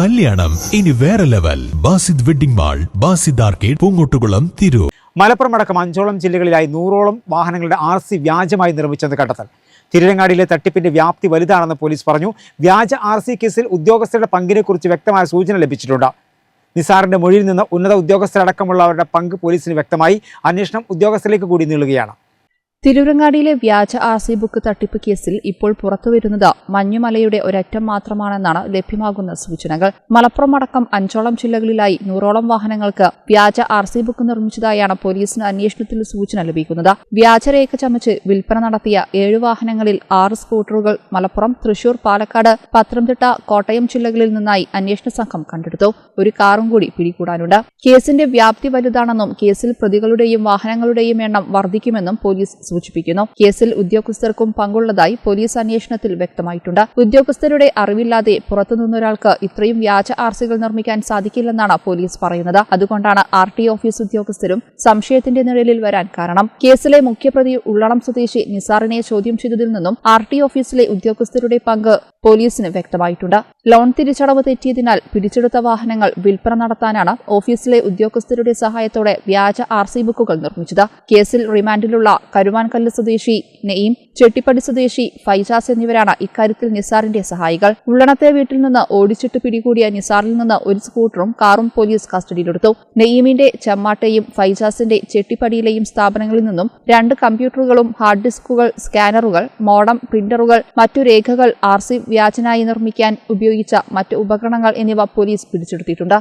കല്യാണം. ഇനി വേറെ level Basid wedding mall Basid arcade Poongottukulam Tirur. Malappuram അടക്കം അഞ്ചോളം ജില്ലകളിലായി നൂറോളം വാഹനങ്ങളുടെ ആർ സി വ്യാജമായി നിർമ്മിച്ചെന്ന് കണ്ടെത്തൽ. തിരുരങ്ങാടിയിലെ തട്ടിപ്പിന്റെ വ്യാപ്തി വലുതാണെന്ന് പോലീസ് പറഞ്ഞു. വ്യാജ ആർ സി കേസിൽ ഉദ്യോഗസ്ഥരുടെ പങ്കിനെക്കുറിച്ച് വ്യക്തമായ സൂചന ലഭിച്ചിട്ടുണ്ട്. നിസാറിന്റെ മൊഴിയിൽ നിന്ന് ഉന്നത ഉദ്യോഗസ്ഥരടക്കമുള്ളവരുടെ പങ്ക് പോലീസിന് വ്യക്തമായി. അന്വേഷണം ഉദ്യോഗസ്ഥരിലേക്ക് കൂടി നീളുകയാണ്. തിരൂരങ്ങാടിയിലെ വ്യാജ ആർസി ബുക്ക് തട്ടിപ്പ് കേസിൽ ഇപ്പോൾ പുറത്തുവരുന്നത് മഞ്ഞുമലയുടെ ഒരറ്റം മാത്രമാണെന്നാണ് ലഭ്യമാകുന്ന സൂചനകൾ. മലപ്പുറം അടക്കം അഞ്ചോളം ജില്ലകളിലായി നൂറോളം വാഹനങ്ങൾക്ക് വ്യാജ ആർസി ബുക്ക് നിർമ്മിച്ചതായാണ് പോലീസിന് അന്വേഷണത്തിൽ സൂചന ലഭിക്കുന്നത്. വ്യാജരേഖ ചമച്ച് വിൽപ്പന നടത്തിയ ഏഴ് വാഹനങ്ങളിൽ ആറ് സ്കൂട്ടറുകൾ മലപ്പുറം തൃശൂർ പാലക്കാട് പത്തനംതിട്ട കോട്ടയം ജില്ലകളിൽ നിന്നായി അന്വേഷണ സംഘം കണ്ടെടുത്തു. ഒരു കാറും കൂടി പിടികൂടാനുണ്ട്. കേസിന്റെ വ്യാപ്തി വലുതാണെന്നും കേസിൽ പ്രതികളുടെയും വാഹനങ്ങളുടെയും എണ്ണം വർദ്ധിക്കുമെന്നും പോലീസ് സൂചിപ്പിക്കുന്നു. കേസിൽ ഉദ്യോഗസ്ഥർക്കും പങ്കുള്ളതായി പോലീസ് അന്വേഷണത്തിൽ വ്യക്തമായിട്ടുണ്ട്. ഉദ്യോഗസ്ഥരുടെ അറിവില്ലാതെ പുറത്തുനിന്നൊരാൾക്ക് ഇത്രയും വ്യാജ ആർസികൾ നിർമ്മിക്കാൻ സാധിക്കില്ലെന്നാണ് പോലീസ് പറയുന്നത്. അതുകൊണ്ടാണ് ആർ ടി ഓഫീസ് ഉദ്യോഗസ്ഥരും സംശയത്തിന്റെ നിഴലിൽ വരാൻ കാരണം. കേസിലെ മുഖ്യപ്രതി ഉള്ളണം സ്വദേശി നിസാറിനെ ചോദ്യം ചെയ്തതിൽ നിന്നും ആർ ടി ഓഫീസിലെ ഉദ്യോഗസ്ഥരുടെ പങ്ക് പോലീസിന് വ്യക്തമായിട്ടുണ്ട്. ലോൺ തിരിച്ചടവ് തെറ്റിയതിനാൽ പിടിച്ചെടുത്ത വാഹനങ്ങൾ വിൽപ്പന നടത്താനാണ് ഓഫീസിലെ ഉദ്യോഗസ്ഥരുടെ സഹായത്തോടെ വ്യാജ ആർ സി ബുക്കുകൾ നിർമ്മിച്ചത്. കേസിൽ റിമാൻഡിലുള്ള കരുവാൻകല്ല് സ്വദേശി നെയ്യും ചെട്ടിപ്പടി സ്വദേശി ഫൈജാസ് എന്നിവരാണ് ഇക്കാര്യത്തിൽ നിസാറിന്റെ സഹായികൾ. ഉള്ളണത്തെ വീട്ടിൽ നിന്ന് ഓടിച്ചിട്ട് പിടികൂടിയ നിസാറിൽ നിന്ന് ഒരു സ്കൂട്ടറും കാറും പോലീസ് കസ്റ്റഡിയിലെടുത്തു. നെയ്യമിന്റെ ചെമ്മാട്ടെയും ഫൈജാസിന്റെ ചെട്ടിപ്പടിയിലെയും സ്ഥാപനങ്ങളിൽ നിന്നും രണ്ട് കമ്പ്യൂട്ടറുകളും ഹാർഡ് ഡിസ്കുകൾ സ്കാനറുകൾ മോഡം പ്രിന്ററുകൾ മറ്റു രേഖകൾ ആർ സി വ്യാജനായി നിർമ്മിക്കാൻ ഉപയോഗിച്ച മറ്റ് ഉപകരണങ്ങൾ എന്നിവ പോലീസ് പിടിച്ചെടുത്തിട്ടുണ്ട്.